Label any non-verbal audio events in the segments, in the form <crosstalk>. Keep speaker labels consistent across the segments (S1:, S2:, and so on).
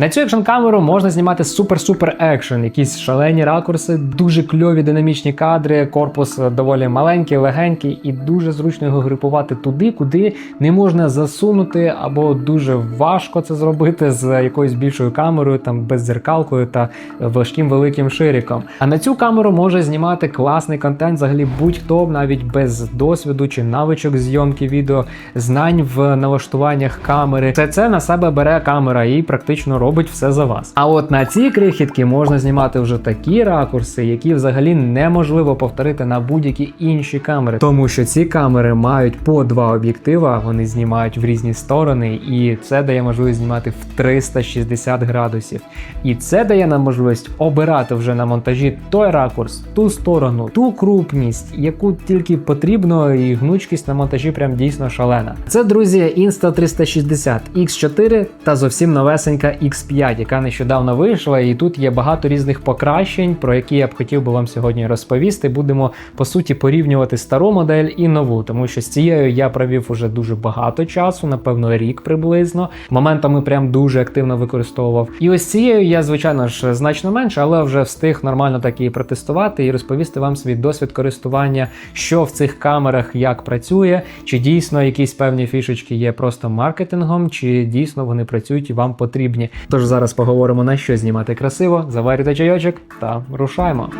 S1: На цю екшн камеру можна знімати супер-супер екшен, якісь шалені ракурси, дуже кльові динамічні кадри, корпус доволі маленький, легенький, і дуже зручно його грипувати туди, куди не можна засунути, або дуже важко це зробити з якоюсь більшою камерою, там беззеркалкою та важким великим шириком. А на цю камеру може знімати класний контент, взагалі будь-хто, навіть без досвіду чи навичок зйомки відео, знань в налаштуваннях камери. Все це на себе бере камера і практично робить все за вас. А от на ці крихітки можна знімати вже такі ракурси, які взагалі неможливо повторити на будь-які інші камери, тому що ці камери мають по два об'єктива, вони знімають в різні сторони, і це дає можливість знімати в 360 градусів. І це дає нам можливість обирати вже на монтажі той ракурс, ту сторону, ту крупність, яку тільки потрібно, і гнучкість на монтажі прям дійсно шалена. Це, друзі, Insta360 X4 та зовсім новесенька X5, яка нещодавно вийшла, і тут є багато різних покращень, про які я б хотів би вам сьогодні розповісти. Будемо по суті порівнювати стару модель і нову, тому що з цією я провів уже дуже багато часу, напевно, рік приблизно. Моментами прям дуже активно використовував. І ось цією я, звичайно ж, значно менше, але вже встиг нормально так її протестувати і розповісти вам свій досвід користування, що в цих камерах як працює, чи дійсно якісь певні фішечки є просто маркетингом, чи дійсно вони працюють і вам потрібні. Тож зараз поговоримо на що знімати красиво, заварюйте чайочок та рушаємо.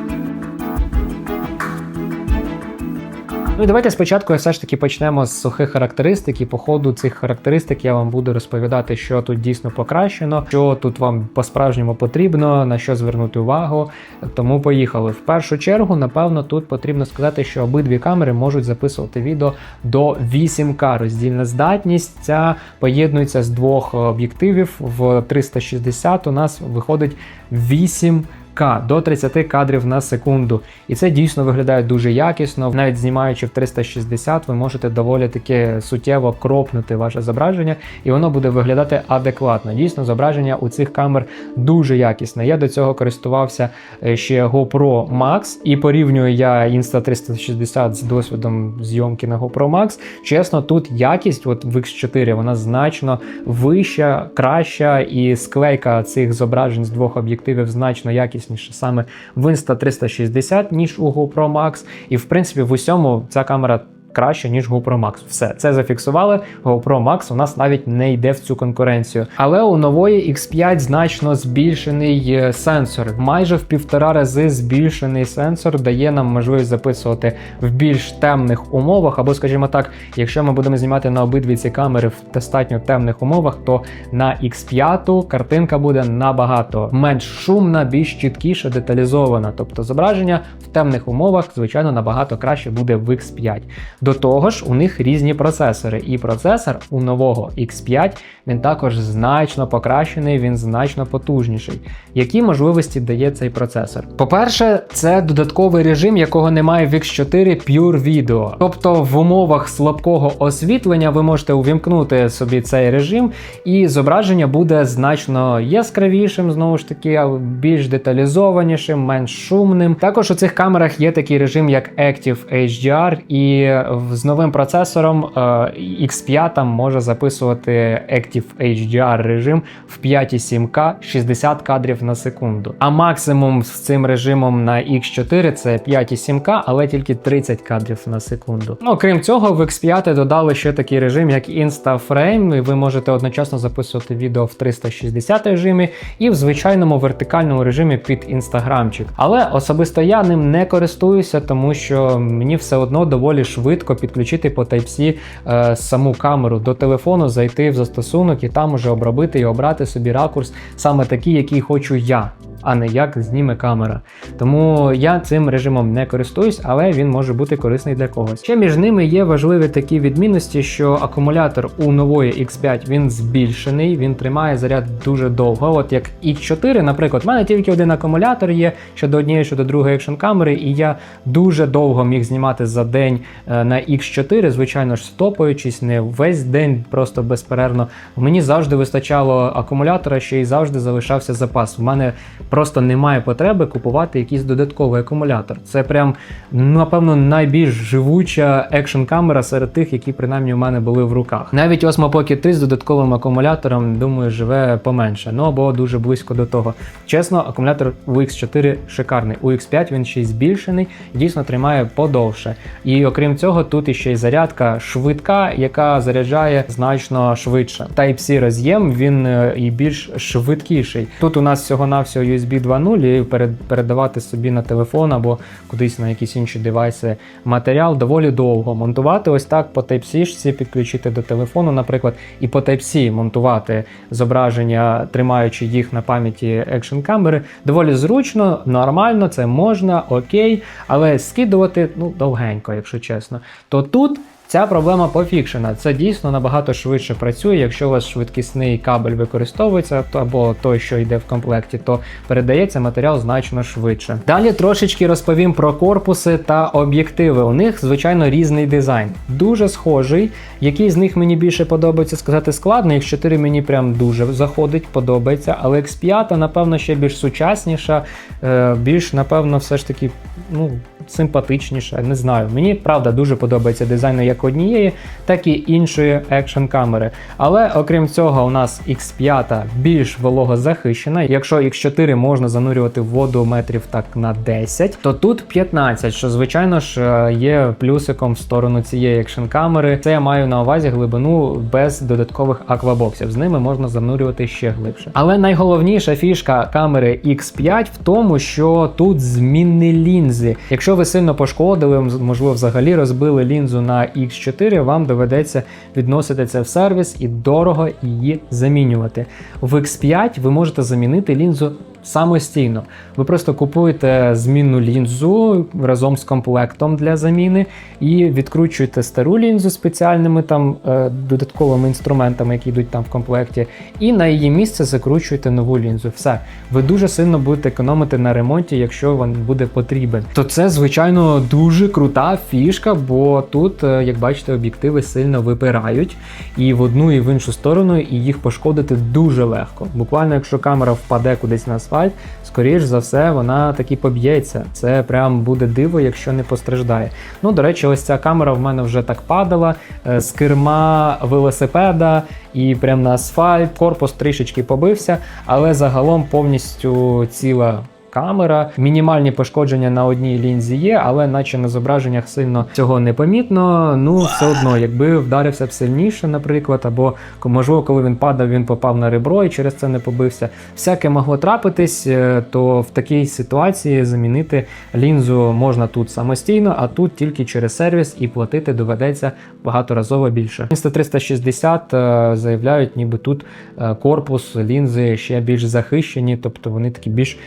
S1: Ну і давайте спочатку все ж таки почнемо з сухих характеристик. І по ходу цих характеристик я вам буду розповідати, що тут дійсно покращено, що тут вам по-справжньому потрібно, на що звернути увагу. Тому поїхали. В першу чергу, напевно, тут потрібно сказати, що обидві камери можуть записувати відео до 8К. Роздільна здатність ця поєднується з двох об'єктивів. В 360 у нас виходить 8 К до 30 кадрів на секунду. І це дійсно виглядає дуже якісно. Навіть знімаючи в 360, ви можете доволі таки суттєво кропнути ваше зображення, і воно буде виглядати адекватно. Дійсно, зображення у цих камер дуже якісне. Я до цього користувався е, ще GoPro Max, і порівнюю я Insta360 з досвідом зйомки на GoPro Max. Чесно, тут якість, от в X4, вона значно вища, краща, і склейка цих зображень з двох об'єктивів значно якісніша саме в Insta360, ніж у GoPro Max. І в принципі в усьому ця камера. Краще, ніж GoPro Max. Все, це зафіксували. GoPro Max у нас навіть не йде в цю конкуренцію. Але у нової X5 значно збільшений е, сенсор. Майже в півтора рази збільшений сенсор дає нам можливість записувати в більш темних умовах. Або, скажімо так, якщо ми будемо знімати на обидві ці камери в достатньо темних умовах, то на X5 картинка буде набагато менш шумна, більш чіткіше, деталізована. Тобто зображення в темних умовах, звичайно, набагато краще буде в X5. До того ж, у них різні процесори, і процесор у нового X5 він також значно покращений, він значно потужніший. Які можливості дає цей процесор? По-перше, це додатковий режим, якого немає в X4 Pure Video. Тобто в умовах слабкого освітлення ви можете увімкнути собі цей режим, і зображення буде значно яскравішим, знову ж таки, більш деталізованішим, менш шумним. Також у цих камерах є такий режим, як Active HDR, і з новим процесором е, X5 може записувати Active HDR режим в 5,7К 60 кадрів на секунду. А максимум з цим режимом на X4 це 5,7К, але тільки 30 кадрів на секунду. Ну, крім цього, в X5 додали ще такий режим, як InstaFrame, і ви можете одночасно записувати відео в 360 режимі і в звичайному вертикальному режимі під інстаграмчик. Але особисто я ним не користуюся, тому що мені все одно доволі швидко підключити по Type-C е, саму камеру до телефону, зайти в застосунок і там уже обробити і обрати собі ракурс саме такий, який хочу я. А не як зніме камера. Тому я цим режимом не користуюсь, але він може бути корисний для когось. Ще між ними є важливі такі відмінності, що акумулятор у нової X5 він збільшений, він тримає заряд дуже довго. От як X4, наприклад, в мене тільки один акумулятор є щодо однієї, щодо другої екшн камери, і я дуже довго міг знімати за день е, на X4, звичайно ж, стопаючись, не весь день, просто безперервно. Мені завжди вистачало акумулятора, ще й завжди залишався запас. У мене просто немає потреби купувати якийсь додатковий акумулятор. Це прям, напевно, найбільш живуча екшн камера серед тих, які принаймні у мене були в руках. Навіть Osmo Pocket 3 з додатковим акумулятором, думаю, живе поменше, ну або дуже близько до того. Чесно, акумулятор у X4 шикарний. У X5 він ще й збільшений, дійсно тримає подовше. І окрім цього, тут іще й зарядка швидка, яка заряджає значно швидше. Type-C роз'єм він е, і більш швидкіший. Тут у нас всього-навсього USB 2.0 і передавати собі на телефон або кудись на якісь інші девайси матеріал доволі довго. Монтувати ось так по Type-C підключити до телефону, наприклад, і по Type-C монтувати зображення, тримаючи їх на пам'яті екшн камери, доволі зручно, нормально, це можна, окей, але скидувати ну довгенько, якщо чесно. То тут. Ця проблема пофікшена. Це дійсно набагато швидше працює. Якщо у вас швидкісний кабель використовується, то або той, що йде в комплекті, то передається матеріал значно швидше. Далі трошечки розповім про корпуси та об'єктиви. У них звичайно різний дизайн, дуже схожий. Який з них мені більше подобається сказати складно. X4 мені прям дуже заходить, подобається. Але X5, напевно, ще більш сучасніша, е, більш, напевно, все ж таки, ну. Симпатичніша, не знаю. Мені правда дуже подобається дизайн як однієї, так і іншої екшн камери. Але окрім цього, у нас X5 більш вологозахищена. Якщо X4 можна занурювати в воду метрів так на 10, то тут 15, що звичайно ж е, є плюсиком в сторону цієї екшн камери. Це я маю на увазі глибину без додаткових аквабоксів. З ними можна занурювати ще глибше. Але найголовніша фішка камери X5 в тому, що тут змінні лінзи. Якщо ви сильно пошкодили, можливо, взагалі розбили лінзу на X4, вам доведеться відносити це в сервіс і дорого її замінювати. В X5 ви можете замінити лінзу. Самостійно, ви просто купуєте змінну лінзу разом з комплектом для заміни і відкручуєте стару лінзу спеціальними там е, додатковими інструментами, які йдуть там в комплекті, і на її місце закручуєте нову лінзу. Все, ви дуже сильно будете економити на ремонті, якщо вам буде потрібен. То це, звичайно, дуже крута фішка, бо тут, е, як бачите, об'єктиви сильно випирають і в одну, і в іншу сторону, і їх пошкодити дуже легко. Буквально, якщо камера впаде кудись на асфальт, скоріш за все, вона таки поб'ється. Це прям буде диво, якщо не постраждає. Ну, до речі, ось ця камера в мене вже так падала е, з керма велосипеда і прям на асфальт. Корпус трішечки побився, але загалом повністю ціла. Камера, мінімальні пошкодження на одній лінзі є, але наче на зображеннях сильно цього не помітно. Ну, все одно, якби вдарився б сильніше, наприклад, або можливо, коли він падав, він попав на ребро і через це не побився. Всяке могло трапитись, е, то в такій ситуації замінити лінзу можна тут самостійно, а тут тільки через сервіс і платити доведеться багаторазово більше. Insta360 е, заявляють, ніби тут е, корпус лінзи ще більш захищені, тобто вони такі більш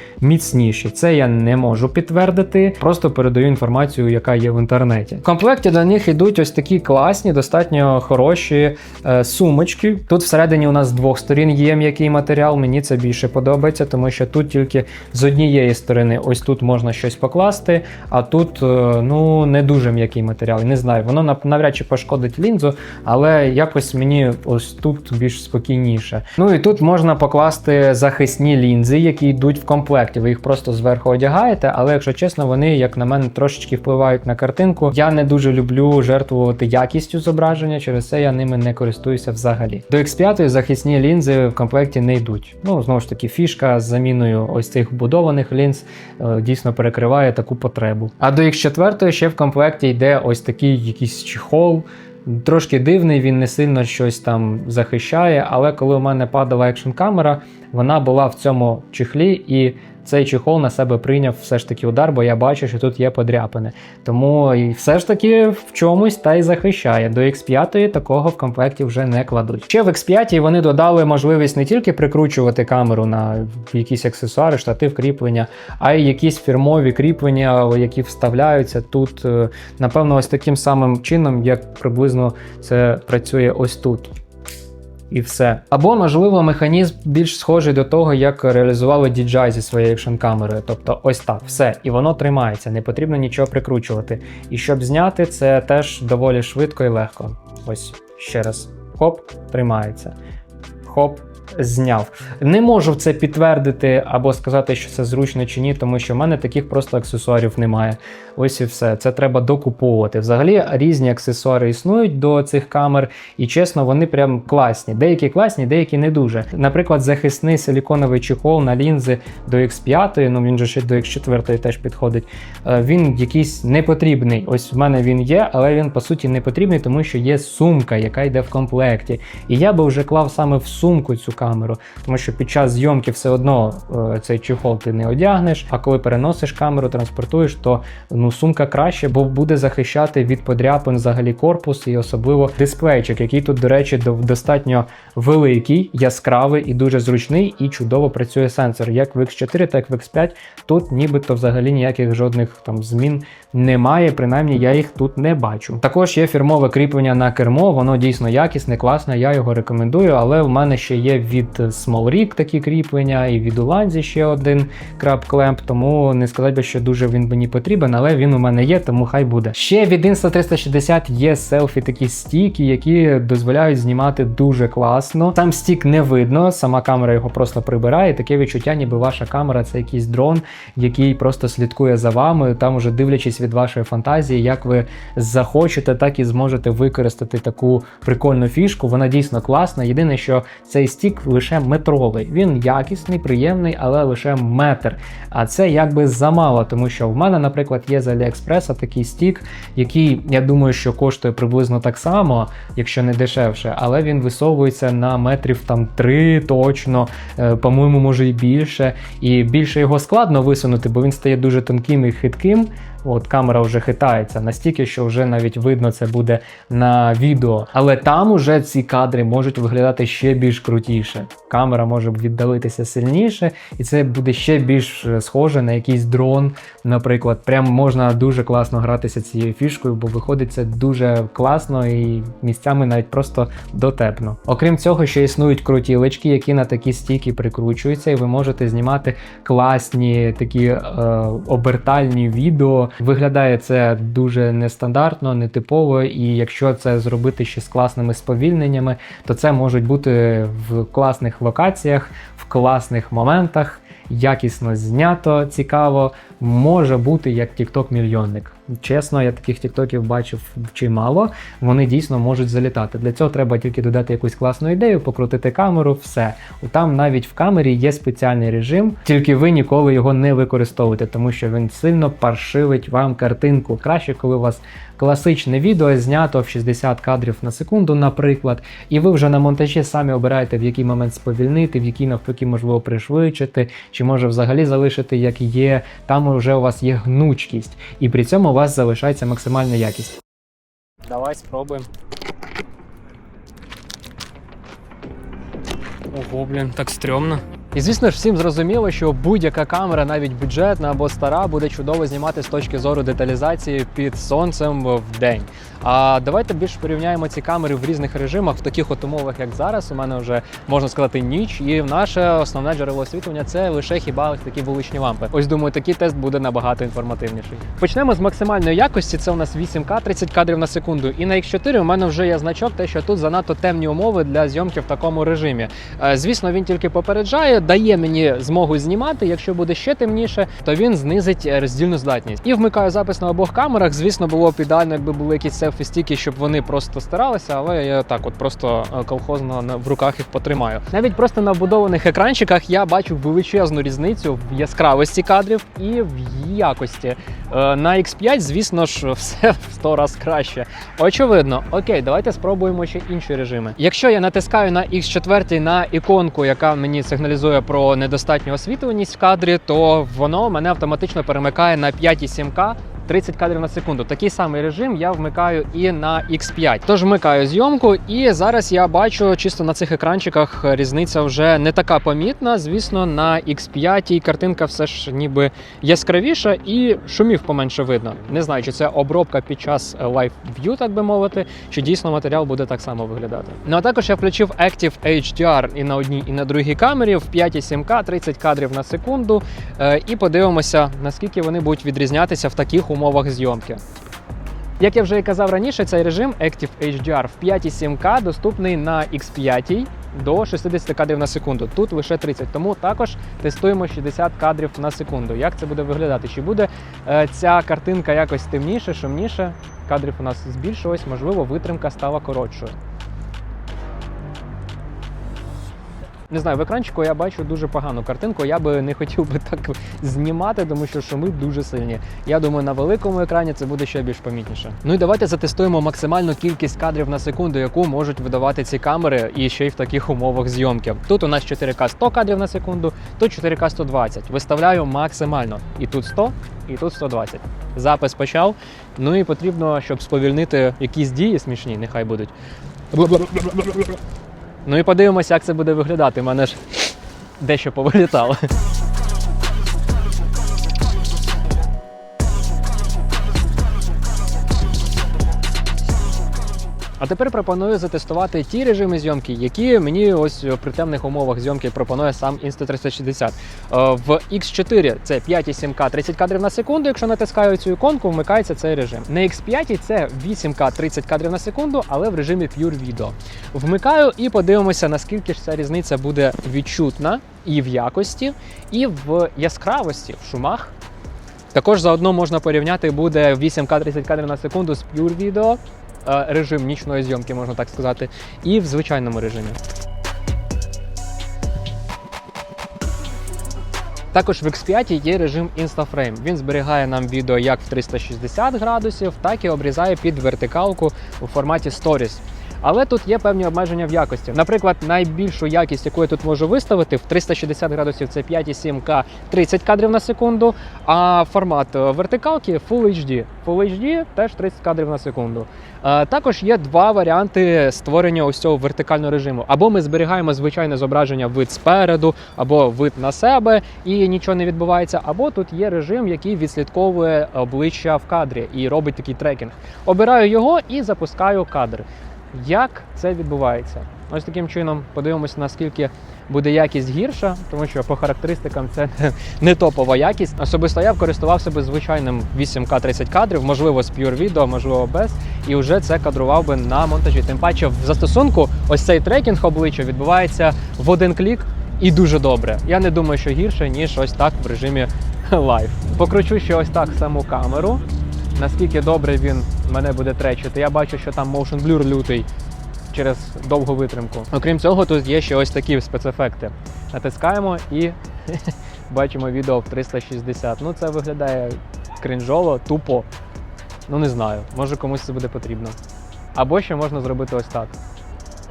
S1: міцніші. Це я не можу підтвердити, просто передаю інформацію, яка є в інтернеті. В комплекті до них йдуть ось такі класні, достатньо хороші е, сумочки. Тут всередині у нас з двох сторін є м'який матеріал. Мені це більше подобається, тому що тут тільки з однієї сторони, ось тут можна щось покласти, а тут е, ну не дуже м'який матеріал. Не знаю, воно навряд чи пошкодить лінзу, але якось мені ось тут більш спокійніше. Ну і тут можна покласти захисні лінзи, які йдуть в комплекті. Ви їх просто зверху одягаєте, але якщо чесно, вони, як на мене, трошечки впливають на картинку. Я не дуже люблю жертвувати якістю зображення, через це я ними не користуюся взагалі. До X5 захисні лінзи в комплекті не йдуть. Ну знову ж таки, фішка з заміною ось цих вбудованих лінз е, дійсно перекриває таку потребу. А до X4 ще в комплекті йде ось такий якийсь чехол. Трошки дивний, він не сильно щось там захищає, але коли у мене падала екшн камера, вона була в цьому чехлі, і цей чехол на себе прийняв все ж таки удар, бо я бачу, що тут є подряпини. Тому і все ж таки в чомусь та й захищає. До X5 такого в комплекті вже не кладуть. Ще в X5 вони додали можливість не тільки прикручувати камеру на якісь аксесуари, штатив кріплення, а й якісь фірмові кріплення, які вставляються тут. е, Напевно, ось таким самим чином, як приблизно це працює ось тут. І все. Або, можливо, механізм більш схожий до того, як реалізували DJI зі своєю екшн камерою. Тобто, ось так, все. І воно тримається, не потрібно нічого прикручувати. І щоб зняти, це теж доволі швидко і легко. Ось ще раз. Хоп, тримається. Хоп, зняв. Не можу це підтвердити або сказати, що це зручно чи ні, тому що в мене таких просто аксесуарів немає. Ось і все. Це треба докуповувати. Взагалі різні аксесуари існують до цих камер, і чесно, вони прям класні. Деякі класні, деякі не дуже. Наприклад, захисний силіконовий чехол на лінзи до X5, ну він же ще до X4 теж підходить. е, Він якийсь не потрібний. Ось в мене він є, але він по суті не потрібний, тому що є сумка, яка йде в комплекті. І я би вже клав саме в сумку цю камеру, тому що під час зйомки все одно е, цей чехол ти не одягнеш. А коли переносиш камеру, транспортуєш, то ну сумка краще, бо буде захищати від подряпин взагалі корпус і особливо дисплейчик, який тут, до речі, достатньо великий, яскравий і дуже зручний, і чудово працює сенсор. Як в X4, так і в X5. Тут нібито взагалі ніяких жодних там змін немає, принаймні я їх тут не бачу. Також є фірмове кріплення на кермо, воно дійсно якісне, класне, я його рекомендую, але в мене ще є від Smallrig такі кріплення, і від Ulanzi ще один краб клемп, тому не сказати би, що дуже він мені потрібен, але він у мене є, тому хай буде. Ще від Insta360 є селфі такі стіки, які дозволяють знімати дуже класно. Сам стік не видно, сама камера його просто прибирає. Таке відчуття, ніби ваша камера це якийсь дрон, який просто слідкує за вами. Там уже дивлячись від вашої фантазії, як ви захочете, так і зможете використати таку прикольну фішку. Вона дійсно класна. Єдине, що цей стік лише метровий. Він якісний, приємний, але лише метр. А це якби замало, тому що в мене, наприклад, є з Аліекспреса такий стік, який я думаю, що коштує приблизно так само, якщо не дешевше, але він висовується на метрів там 3 точно, е, по-моєму, може і більше. І більше його складно висунути, бо він стає дуже тонким і хитким. От камера вже хитається настільки, що вже навіть видно це буде на відео. Але там уже ці кадри можуть виглядати ще більш крутіше. Камера може віддалитися сильніше, і це буде ще більш е, схоже на якийсь дрон, наприклад. Прям можна дуже класно гратися цією фішкою, бо виходить це дуже класно і місцями навіть просто дотепно. Окрім цього, ще існують крутілочки, які на такі стійки прикручуються, і ви можете знімати класні такі е, обертальні відео. Виглядає це дуже нестандартно, нетипово, і якщо це зробити ще з класними сповільненнями, то це можуть бути в класних локаціях, в класних моментах. Якісно знято, цікаво, може бути як TikTok мільйонник. Чесно, я таких тіктоків бачив чимало. Вони дійсно можуть залітати. Для цього треба тільки додати якусь класну ідею, покрутити камеру, все. Там навіть в камері є спеціальний режим, тільки ви ніколи його не використовуєте, тому що він сильно паршивить вам картинку. Краще, коли у вас класичне відео знято в 60 кадрів на секунду, наприклад, і ви вже на монтажі самі обираєте, в який момент сповільнити, в який навпаки можливо пришвидшити, чи може взагалі залишити як є. Там вже у вас є гнучкість, і при цьому у вас залишається максимальна якість. Давай спробуємо. Ого, блін, так стрьомно. І звісно ж, всім зрозуміло, що будь-яка камера, навіть бюджетна або стара, буде чудово знімати з точки зору деталізації під сонцем в день. А давайте більш порівняємо ці камери в різних режимах, в таких от умовах, як зараз. У мене вже можна сказати ніч, і наше основне джерело освітлення це лише хіба такі вуличні лампи. Ось думаю, такий тест буде набагато інформативніший. Почнемо з максимальної якості. Це у нас 8К 30 кадрів на секунду. І на X4 у мене вже є значок, те, що тут занадто темні умови для зйомки в такому режимі. Е, Звісно, він тільки попереджає, дає мені змогу знімати. Якщо буде ще темніше, то він знизить е, роздільну здатність. І вмикаю запис на обох камерах. Звісно, було б ідеально, якби були якісь селфі стіки, щоб вони просто старалися, але я так, от просто е, колхозно в руках їх потримаю. Навіть просто на вбудованих екранчиках я бачу величезну різницю в яскравості кадрів і в якості. Е, На X5, звісно ж, <laughs> все в 100 раз краще. Очевидно, окей, давайте спробуємо ще інші режими. Якщо я натискаю на X4 на іконку, яка мені сигналізує про недостатню освітленість в кадрі, то воно мене автоматично перемикає на 5,7К 30 кадрів на секунду. Такий самий режим я вмикаю і на X5. Тож вмикаю зйомку, і зараз я бачу чисто на цих екранчиках різниця вже не така помітна. Звісно, на X5 картинка все ж ніби яскравіша і шумів поменше видно. Не знаю, чи це обробка під час Live View, так би мовити, чи дійсно матеріал буде так само виглядати. Ну а також я включив Active HDR і на одній, і на другій камері в 5,7К 30 кадрів на секунду. Е, І подивимося, наскільки вони будуть відрізнятися в таких умовах зйомки. Як я вже і казав раніше, цей режим Active HDR в 5,7К доступний на X5 до 60 кадрів на секунду. Тут лише 30. Тому також тестуємо 60 кадрів на секунду. Як це буде виглядати? Чи буде е, ця картинка якось темніше, шумніше? Кадрів у нас збільшилось, можливо, витримка стала коротшою. Не знаю, в екранчику я бачу дуже погану картинку. Я би не хотів би так знімати, тому що шуми дуже сильні. Я думаю, на великому екрані це буде ще більш помітніше. Ну і давайте затестуємо максимальну кількість кадрів на секунду, яку можуть видавати ці камери, і ще й в таких умовах зйомки. Тут у нас 4К 100 кадрів на секунду, тут 4К 120. Виставляю максимально. І тут 100, і тут 120. Запис почав. Ну і потрібно, щоб сповільнити якісь дії смішні, нехай будуть. Ну і подивимося, як це буде виглядати. У мене ж дещо повилітало. А тепер пропоную затестувати ті режими зйомки, які мені ось при темних умовах зйомки пропонує сам Insta360. Е, В X4 це 5,7К 30 кадрів на секунду. Якщо натискаю цю іконку, вмикається цей режим. На X5 це 8К 30 кадрів на секунду, але в режимі Pure Video. Вмикаю і подивимося, наскільки ж ця різниця буде відчутна і в якості, і в яскравості, в шумах. Також заодно можна порівняти буде 8К 30 кадрів на секунду з Pure Video, е, режим нічної зйомки, можна так сказати, і в звичайному режимі. Також в X5 є режим InstaFrame. Він зберігає нам відео як в 360 градусів, так і обрізає під вертикалку у форматі Stories. Але тут є певні обмеження в якості. Наприклад, найбільшу якість, яку я тут можу виставити, в 360 градусів це 5,7К 30 кадрів на секунду. А формат е, вертикалки Full HD. Full HD теж 30 кадрів на секунду. Е, Також є два варіанти створення ось цього вертикального режиму. Або ми зберігаємо звичайне зображення вид спереду, або вид на себе, і нічого не відбувається. Або тут є режим, який відслідковує обличчя в кадрі і робить такий трекінг. Обираю його і запускаю кадр. Як це відбувається? Ось таким чином подивимося, наскільки буде якість гірша, тому що по характеристикам це <laughs> не топова якість. Особисто я користувався би звичайним 8К 30 кадрів, можливо, з Pure Video, можливо, без, і вже це кадрував би на монтажі. Тим паче в застосунку ось цей трекінг обличчя відбувається в один клік і дуже добре. Я не думаю, що гірше, ніж ось так в режимі <laughs> лайв. Покручу ще ось так саму камеру. Наскільки добре він мене буде тречити. Я бачу, що там motion blur лютий через довгу витримку. Окрім цього, тут є ще ось такі спецефекти. Натискаємо і <laughs> бачимо відео в 360. Ну, це виглядає крінжово, тупо. Ну не знаю, може комусь це буде потрібно. Або ще можна зробити ось так.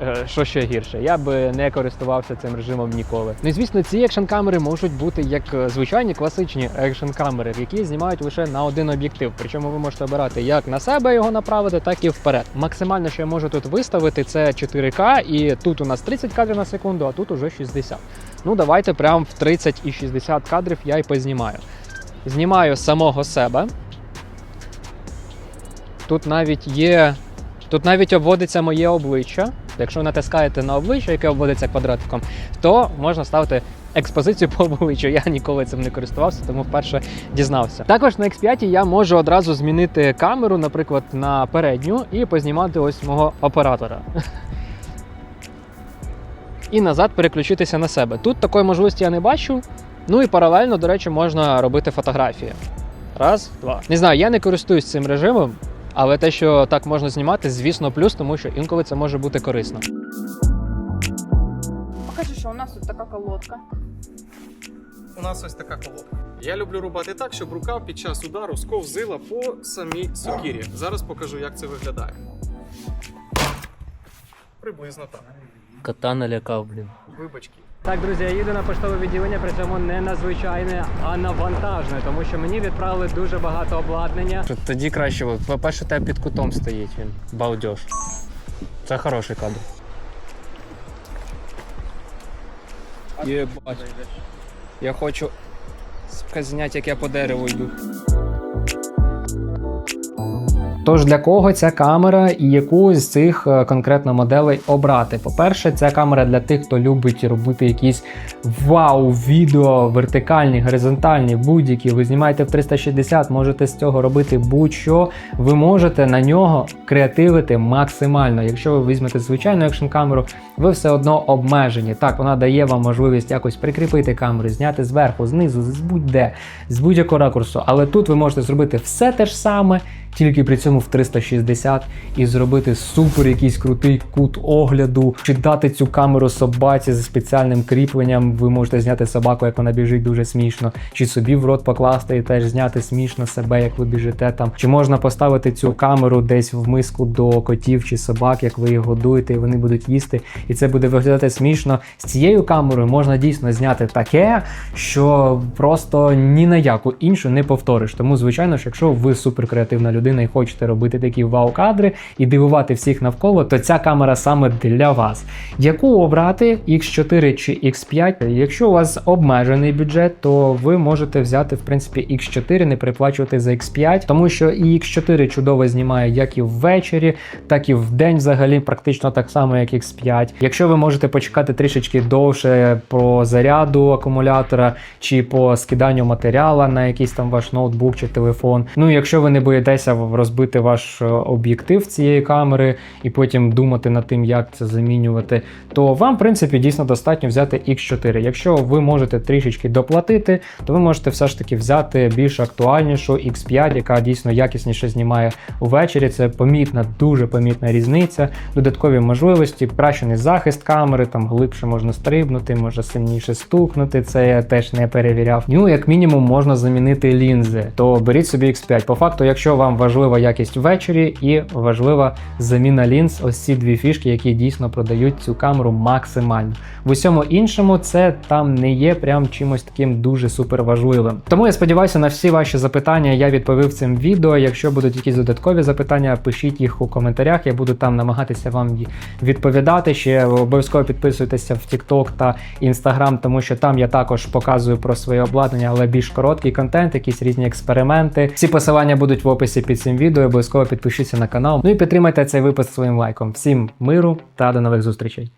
S1: Е, Що ще гірше, я би не користувався цим режимом ніколи. Ну і звісно, ці екшн камери можуть бути як е, звичайні класичні екшн камери, які знімають лише на один об'єктив. Причому ви можете обирати як на себе його направити, так і вперед. Максимально, що я можу тут виставити, це 4К, і тут у нас 30 кадрів на секунду, а тут уже 60. Ну давайте прям в 30 і 60 кадрів я й познімаю. Знімаю самого себе. Тут навіть є. Тут навіть обводиться моє обличчя. Якщо ви натискаєте на обличчя, яке обводиться квадратиком, то можна ставити експозицію по обличчю. Я ніколи цим не користувався, тому вперше дізнався. Також на X5 я можу одразу змінити камеру, наприклад, на передню, і познімати ось мого оператора. І назад переключитися на себе. Тут такої можливості я не бачу. Ну і паралельно, до речі, можна робити фотографії. Раз, два. Не знаю, я не користуюсь цим режимом, але те, що так можна знімати, звісно, плюс, тому що інколи це може бути корисно.
S2: Покажи, що у нас тут така колодка.
S3: У нас ось така колодка. Я люблю рубати так, щоб рука під час удару сковзила по самій сокірі. Зараз покажу, як це виглядає. Приблизно так.
S4: Кота налякав, блін.
S3: Вибачки.
S1: Так, друзі, я їду на поштове відділення, при цьому не на звичайне, а на вантажне, тому що мені відправили дуже багато обладнання. Тоді краще, по-перше, тебе під кутом стоїть він. Балдеж. Це хороший кадр. Єбать. Я хочу зняти, як я по дереву йду. Тож для кого ця камера і яку з цих е, конкретно моделей обрати? По-перше, ця камера для тих, хто любить робити якісь вау, відео, вертикальні, горизонтальні, будь-які. Ви знімаєте в 360, можете з цього робити будь-що. Ви можете на нього креативити максимально. Якщо ви візьмете звичайну екшн камеру, ви все одно обмежені. Так, вона дає вам можливість якось прикріпити камеру, зняти зверху, знизу, з будь-де, з будь-якого ракурсу. Але тут ви можете зробити все те ж саме, тільки при цьому в 360 і зробити супер якийсь крутий кут огляду, чи дати цю камеру собаці зі спеціальним кріпленням. Ви можете зняти собаку, як вона біжить дуже смішно, чи собі в рот покласти і теж зняти смішно себе, як ви біжите там. Чи можна поставити цю камеру десь в миску до котів чи собак, як ви їх годуєте, і вони будуть їсти, і це буде виглядати смішно. З цією камерою можна дійсно зняти таке, що просто ні на яку іншу не повториш. Тому, звичайно ж, якщо ви суперкреативна людина і хочете робити такі вау-кадри і дивувати всіх навколо, то ця камера саме для вас. Яку обрати X4 чи X5? Якщо у вас обмежений бюджет, то ви можете взяти в принципі X4, не переплачувати за X5, тому що і X4 чудово знімає як і ввечері, так і вдень взагалі практично так само, як X5. Якщо ви можете почекати трішечки довше по заряду акумулятора чи по скиданню матеріала на якийсь там ваш ноутбук чи телефон. Ну, якщо ви не боїтеся розбити ваш е, об'єктив цієї камери і потім думати над тим, як це замінювати, то вам, в принципі, дійсно достатньо взяти X4. Якщо ви можете трішечки доплатити, то ви можете все ж таки взяти більш актуальнішу X5, яка дійсно якісніше знімає увечері. Це помітна, дуже помітна різниця, додаткові можливості, покращений захист камери, там глибше можна стрибнути, може сильніше стукнути. Це я теж не перевіряв. Ну, як мінімум, можна замінити лінзи. То беріть собі X5. По факту, якщо вам важлива якість ввечері і важлива заміна лінз, ось ці дві фішки, які дійсно продають цю камеру максимально. В усьому іншому це там не є прям чимось таким дуже супер важливим. Тому я сподіваюся на всі ваші запитання. Я відповів цим відео. Якщо будуть якісь додаткові запитання, пишіть їх у коментарях. Я буду там намагатися вам відповідати. Ще обов'язково підписуйтеся в TikTok та Instagram, тому що там я також показую про своє обладнання, але більш короткий контент, якісь різні експерименти. Всі посилання будуть в описі під цим відео. Обов'язково підпишіться на канал. Ну і підтримайте цей випуск своїм лайком. Всім миру та до нових зустрічей.